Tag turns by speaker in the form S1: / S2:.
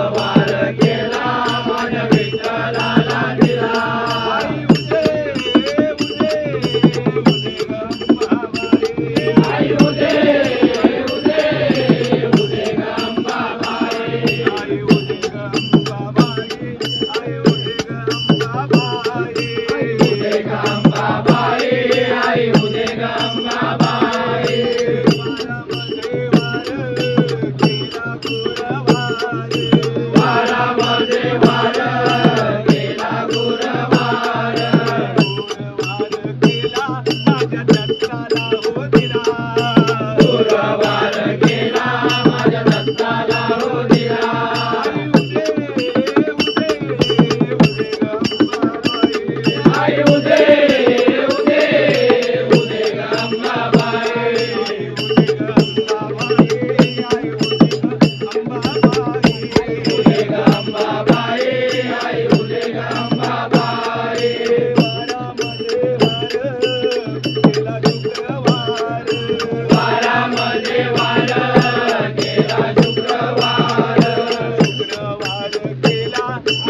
S1: गेलायो देव देव रमबायो देव बाबाई
S2: आयोज रम बाबाई आयो देबाई